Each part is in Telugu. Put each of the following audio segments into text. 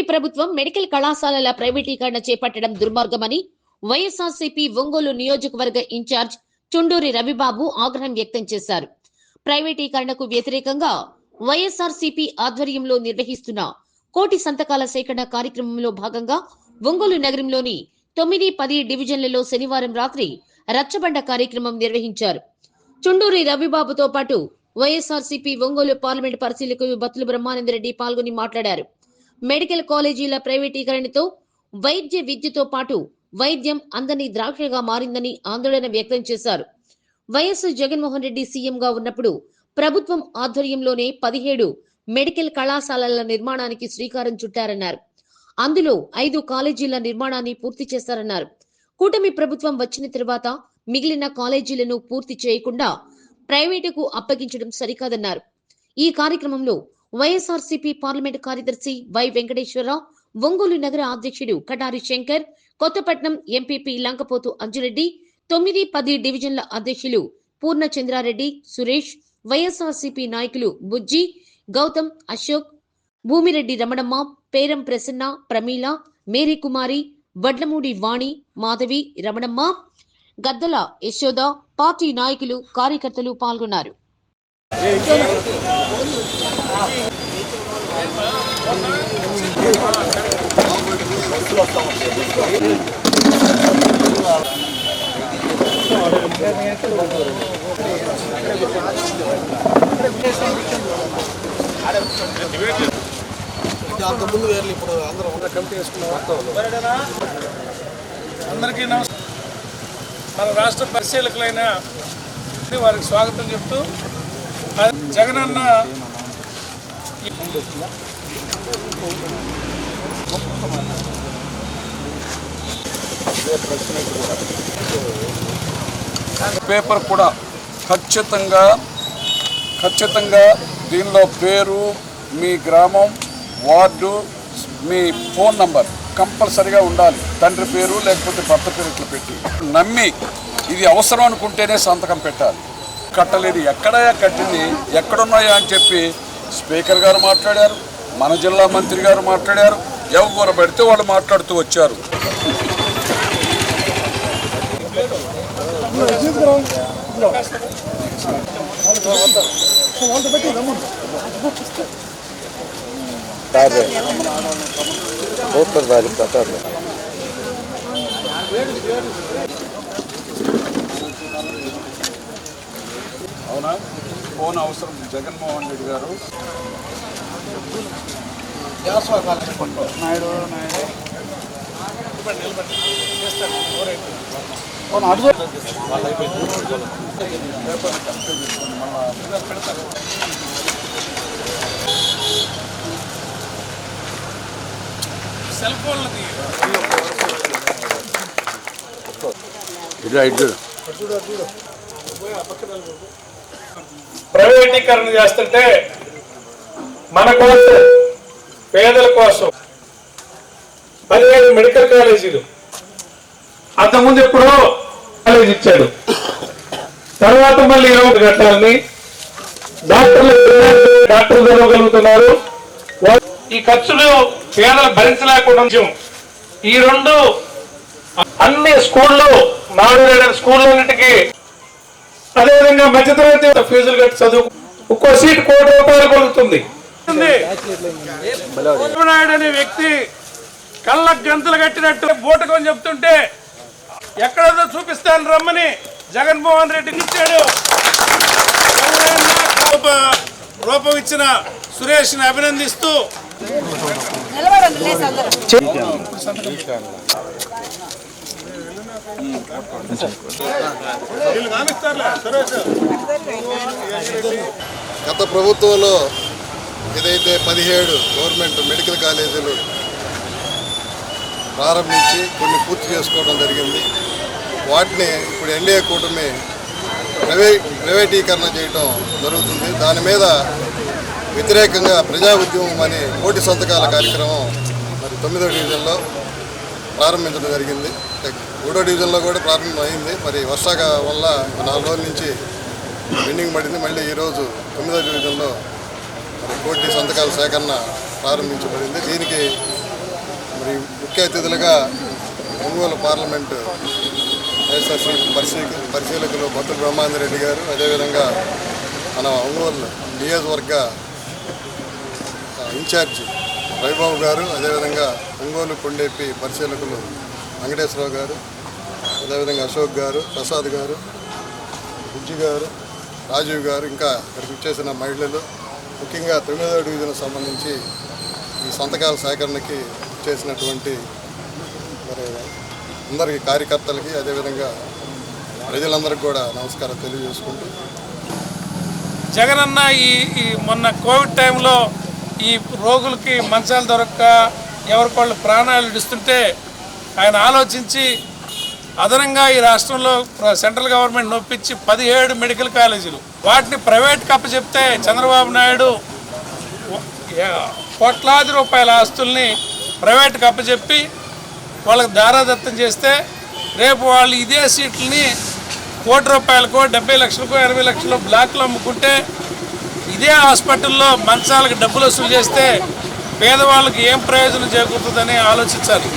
కూటమి ప్రభుత్వం మెడికల్ కళాశాలల ప్రైవేటీకరణ చేపట్టడం దుర్మార్గమని వైఎస్ఆర్సీపీ ఒంగోలు నియోజకవర్గ ఇన్ఛార్జ్ చుండూరి రవిబాబు ఆగ్రహం వ్యక్తం చేశారు. ప్రైవేటీకరణకు వ్యతిరేకంగా వైఎస్ఆర్సీపీ ఆధ్వర్యంలో నిర్వహిస్తున్న కోటి సంతకాల సేకరణ కార్యక్రమంలో భాగంగా ఒంగోలు నగరంలోని తొమ్మిది పది డివిజన్లలో శనివారం రాత్రి రచ్చబండ కార్యక్రమం నిర్వహించారు. చుండూరి రవిబాబుతో పాటు వైఎస్ఆర్సీపీ ఒంగోలు పార్లమెంట్ పరిశీలకులు బత్తుల బ్రహ్మానందరెడ్డి పాల్గొని మాట్లాడారు. మెడికల్ కాలేజీల ప్రైవేటీకరణతో వైద్య విద్యతో పాటు వైద్యం అందని ద్రాక్షగా మారిందని ఆందోళన వ్యక్తం చేశారు. వైఎస్ జగన్మోహన్ రెడ్డి సీఎంగా ఉన్నప్పుడు ప్రభుత్వం ఆధ్వర్యంలోనే పదిహేడు మెడికల్ కళాశాలల నిర్మాణానికి శ్రీకారం చుట్టారన్నారు. అందులో ఐదు కాలేజీల నిర్మాణాన్ని పూర్తి చేశారన్నారు కూటమి ప్రభుత్వం వచ్చిన తర్వాత మిగిలిన కాలేజీలను పూర్తి చేయకుండా ప్రైవేటుకు అప్పగించడం సరికాదన్నారు. ఈ కార్యక్రమంలో వైఎస్ఆర్సీపీ పార్లమెంట్ కార్యదర్శి వై వెంకటేశ్వరరావు ఒంగోలు నగర అధ్యక్షుడు కటారి శంకర్ కొత్తపట్నం ఎంపీపీ లంకపోతు అంజురెడ్డి తొమ్మిది పది డివిజన్ల అధ్యక్షులు పూర్ణచంద్రారెడ్డి సురేష్ వైఎస్ఆర్సీపీ నాయకులు బుజ్జి గౌతమ్ అశోక్ భూమిరెడ్డి రమణమ్మ పేరం ప్రసన్న ప్రమీల మేరీ కుమారి వడ్లమూడి వాణి మాధవి రమణమ్మ గద్దల యశోద పార్టీ నాయకులు కార్యకర్తలు పాల్గొన్నారు. అంతకుముందు వేర్లు ఇప్పుడు అందరూ ఉన్న కమిటీ వేసుకున్న అందరికీ నమస్కారం మన రాష్ట్ర పరిశీలకులైన వారికి స్వాగతం చెప్తూ జగనన్న జగనన్న పేపర్ కూడా ఖచ్చితంగా ఖచ్చితంగా దీనిలో పేరు మీ గ్రామం వార్డు మీ ఫోన్ నంబర్ కంపల్సరిగా ఉండాలి. తండ్రి పేరు లేకపోతే భర్త పేరు ఇట్లా పెట్టి. నమ్మి ఇది అవసరం అనుకుంటేనే సంతకం పెట్టాలి. కట్టలేదు. ఎక్కడయా కట్టింది? ఎక్కడున్నాయా అని చెప్పి స్పీకర్ గారు మాట్లాడారు మన జిల్లా మంత్రి గారు మాట్లాడారు ఎవరు పెడితే వాళ్ళు మాట్లాడుతూ వచ్చారు. అవునా ఫోన్ అవసరం జగన్మోహన్ రెడ్డి గారు సెల్ ఫోన్ ప్రైవేటీకరణ చేస్తుంటే మన కోసం పేదల కోసం మెడికల్ కాలేజీలు. అంతకుముందు ఎప్పుడో కాలేజ్ ఇచ్చాడు. తర్వాత మళ్ళీ ఇరవై ఒకటి కట్టాలని డాక్టర్లు డాక్టర్లు చదవగలుగుతున్నారు వా- ఈ ఖర్చులు పేదలు భరించలేకుండా ఉంచాం. ఈ రెండు అన్ని స్కూళ్ళు నాడు నేడు స్కూళ్ళన్నిటికీ అదేవిధంగా మధ్యతరగతి ఫీజులు కట్టి చదువు ఒక్కో సీట్ కోటి రూపాయలు పలుకుతుంది నాయుడు అనే వ్యక్తి కళ్ళ గంతలు కట్టినట్టు బూటకం చెప్తుంటే ఎక్కడో చూపిస్తాను రమ్మని జగన్మోహన్ రెడ్డి ఇచ్చాడు రూప- ఇచ్చిన సురేష్ని అభినందిస్తూ గత ప్రభుత్వంలో ఏదైతే పదిహేడు గవర్నమెంట్ మెడికల్ కాలేజీలు ప్రారంభించి కొన్ని పూర్తి చేసుకోవడం జరిగింది. వాటిని ఇప్పుడు ఎన్డీఏ కూటమి ప్రైవే ప్రైవేటీకరణ చేయడం జరుగుతుంది. దాని మీద వ్యతిరేకంగా ప్రజా ఉద్యమం అని కోటి సంతకాల కార్యక్రమం మరి తొమ్మిదో డివిజన్లో ప్రారంభించడం జరిగింది. మూడో డివిజన్లో కూడా ప్రారంభం అయింది. మరి వర్షాక వల్ల నాలుగు రోజుల నుంచి పెండింగ్ పడింది. మళ్ళీ ఈరోజు తొమ్మిదో డివిజన్లో మరి కోటి సంతకాల సేకరణ ప్రారంభించబడింది. దీనికి మరి ముఖ్య అతిథులుగా ఒంగోలు పార్లమెంటు వైఎస్ఆర్సీ పరిశీ పరిశీలకులు భక్తుల బ్రహ్మాందర్ రెడ్డి గారు అదేవిధంగా మన ఒంగోలు నియోజకవర్గ ఇన్ఛార్జ్ వైభవ్ గారు అదేవిధంగా ఒంగోలు కొండేపి పరిశీలకులు వెంకటేశ్వరరావు గారు అదేవిధంగా అశోక్ గారు ప్రసాద్ గారు బుజ్జి గారు రాజీవ్ గారు ఇంకా ఇక్కడికి వచ్చేసిన మహిళలు. ముఖ్యంగా తొమ్మిదవ డివిజన్ సంబంధించి ఈ సంతకాల సేకరణకి చేసినటువంటి మరి అందరికీ కార్యకర్తలకి అదేవిధంగా ప్రజలందరికీ కూడా నమస్కారం తెలియజేసుకుంటూ. జగనన్న ఈ ఈ మొన్న కోవిడ్ టైంలో ఈ రోగులకి మంచాలు దొరక్క ఎవరికోళ్ళు ప్రాణాలు ఇస్తుంటే ఆయన ఆలోచించి అదనంగా ఈ రాష్ట్రంలో సెంట్రల్ గవర్నమెంట్ నొప్పించి పదిహేడు మెడికల్ కాలేజీలు. వాటిని ప్రైవేట్ కప్ప చెప్తే చంద్రబాబు నాయుడు కోట్లాది రూపాయల ఆస్తుల్ని ప్రైవేట్కి అప్పచెప్పి వాళ్ళకి దారాదత్తం చేస్తే రేపు వాళ్ళు ఇదే సీట్లని కోటి రూపాయలకో డెబ్బై లక్షలకో ఎనభై లక్షలు బ్లాక్లో అమ్ముకుంటే ఇదే హాస్పిటల్లో మంచాలకు డబ్బులు వసూలు చేస్తే పేదవాళ్ళకి ఏం ప్రయోజనం చేకూరుతుందని ఆలోచించాలి.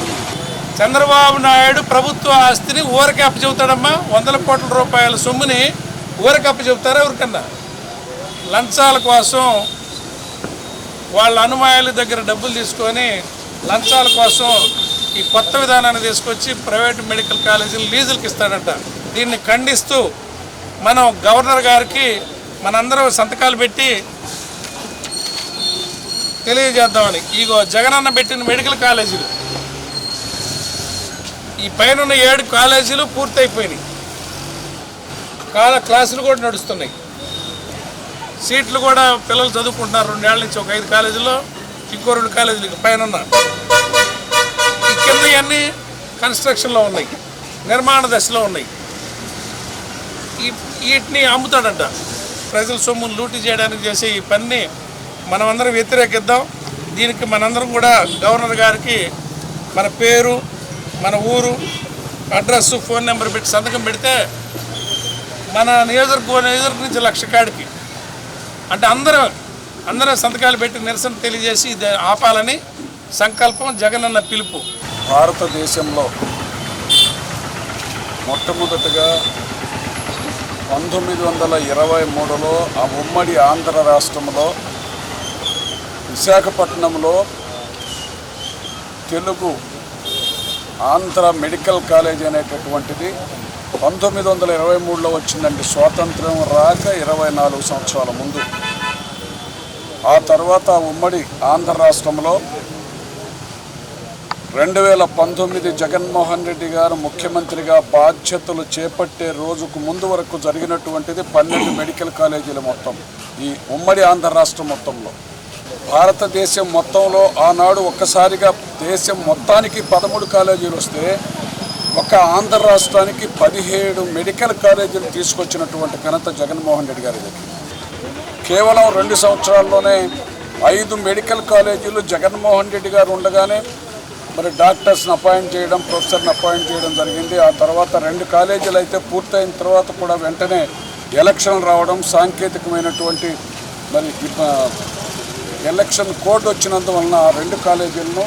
చంద్రబాబు నాయుడు ప్రభుత్వ ఆస్తిని ఊరకే అప్పచెబుతాడమ్మా. వందల కోట్ల రూపాయల సొమ్ముని ఊరకే అప్పచెబుతారా ఎవరికన్నా? లంచాల కోసం వాళ్ళ అనుమాయాల దగ్గర డబ్బులు తీసుకొని లంచాల కోసం ఈ కొత్త విధానాన్ని తీసుకొచ్చి ప్రైవేట్ మెడికల్ కాలేజీలు లీజులకు ఇస్తాడంట. దీన్ని ఖండిస్తూ మనం గవర్నర్ గారికి మనందరం సంతకాలు పెట్టి తెలియజేద్దామని. ఇగో జగనన్న పెట్టిన మెడికల్ కాలేజీలు. ఈ పైన ఏడు కాలేజీలు పూర్తయిపోయినాయి. కాల క్లాసులు కూడా నడుస్తున్నాయి. సీట్లు కూడా పిల్లలు చదువుకుంటున్నారు. రెండేళ్ళ నుంచి ఒక ఐదు కాలేజీలో ఇంకో రెండు కాలేజీలు పైన ఈ కింద అన్నీ కన్స్ట్రక్షన్లో ఉన్నాయి నిర్మాణ దశలో ఉన్నాయి. వీటిని అమ్ముతాడంట. ప్రజల సొమ్మును లూటీ చేయడానికి చేసే ఈ పనిని మనమందరం వ్యతిరేకిద్దాం. దీనికి మనందరం కూడా గవర్నర్ గారికి మన పేరు మన ఊరు అడ్రస్ ఫోన్ నెంబర్ పెట్టి సంతకం పెడితే మన నియోజకవర్గ నియోజకవర్గం నుంచి లక్ష కాడికి. అంటే అందరం అందరం సంతకాలు పెట్టి నిరసన తెలియజేసి ఇది ఆపాలని సంకల్పం జగనన్న పిలుపు. భారతదేశంలో మొట్టమొదటగా పంతొమ్మిది వందల ఇరవై మూడులో ఆ ఉమ్మడి ఆంధ్ర రాష్ట్రంలో విశాఖపట్నంలో తెలుగు ఆంధ్ర మెడికల్ కాలేజ్ అనేటటువంటిది పంతొమ్మిది వందల ఇరవై మూడులో వచ్చిందండి. స్వాతంత్రం రాక ఇరవై నాలుగు సంవత్సరాల ముందు. ఆ తర్వాత ఉమ్మడి ఆంధ్ర రాష్ట్రంలో రెండు వేల పంతొమ్మిది జగన్మోహన్ రెడ్డి గారు ముఖ్యమంత్రిగా బాధ్యతలు చేపట్టే రోజుకు ముందు వరకు జరిగినటువంటిది పన్నెండు మెడికల్ కాలేజీలు మొత్తం ఈ ఉమ్మడి ఆంధ్ర రాష్ట్రం మొత్తంలో. భారతదేశం మొత్తంలో ఆనాడు ఒక్కసారిగా దేశం మొత్తానికి పదమూడు కాలేజీలు వస్తే ఒక ఆంధ్ర రాష్ట్రానికి పదిహేడు మెడికల్ కాలేజీలు తీసుకొచ్చినటువంటి ఘనత జగన్మోహన్ రెడ్డి గారి దగ్గర. కేవలం రెండు సంవత్సరాల్లోనే ఐదు మెడికల్ కాలేజీలు జగన్మోహన్ రెడ్డి గారు ఉండగానే మరి డాక్టర్స్ని అపాయింట్ చేయడం ప్రొఫెసర్ని అపాయింట్ చేయడం జరిగింది. ఆ తర్వాత రెండు కాలేజీలు అయితే పూర్తయిన తర్వాత కూడా వెంటనే ఎలక్షన్ రావడం సాంకేతికమైనటువంటి మరి ఎలక్షన్ కోడ్ వచ్చినందువలన ఆ రెండు కాలేజీలను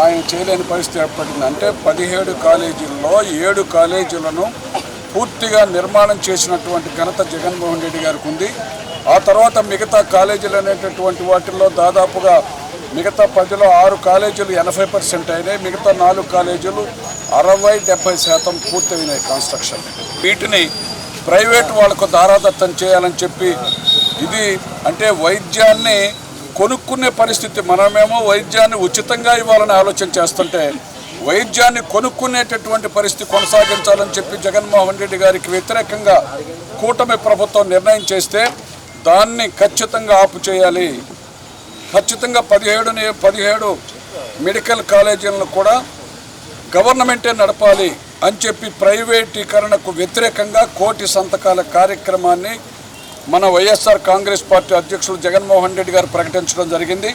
ఆయన చేయలేని పరిస్థితి ఏర్పడింది. అంటే పదిహేడు కాలేజీల్లో ఏడు కాలేజీలను పూర్తిగా నిర్మాణం చేసినటువంటి ఘనత జగన్మోహన్ రెడ్డి గారికి ఉంది. ఆ తర్వాత మిగతా కాలేజీలు అనేటటువంటి వాటిల్లో దాదాపుగా మిగతా పదిలో ఆరు కాలేజీలు ఎనభై పర్సెంట్ అయినాయి. మిగతా నాలుగు కాలేజీలు అరవై డెబ్బై శాతం పూర్తయినాయి కన్స్ట్రక్షన్. వీటిని ప్రైవేట్ వాళ్ళకు దారాదత్తం చేయాలని చెప్పి ఇది అంటే వైద్యాన్ని కొనుక్కునే పరిస్థితి మనమేమో వైద్యాన్ని ఉచితంగా ఇవ్వాలని ఆలోచన చేస్తుంటే వైద్యాన్ని కొనుక్కునేటటువంటి పరిస్థితి కొనసాగించాలని చెప్పి జగన్మోహన్ రెడ్డి గారికి వ్యతిరేకంగా కూటమి ప్రభుత్వం నిర్ణయం చేస్తే దాన్ని ఖచ్చితంగా ఆపు చేయాలి. ఖచ్చితంగా పదిహేడు పదిహేడు మెడికల్ కాలేజీలను కూడా గవర్నమెంటే నడపాలి అని చెప్పి ప్రైవేటీకరణకు వ్యతిరేకంగా కోటి సంతకాల కార్యక్రమాన్ని మన వైఎస్ఆర్ కాంగ్రెస్ పార్టీ అధ్యక్షుడు జగన్మోహన్ రెడ్డి గారు ప్రకటించడం జరిగింది.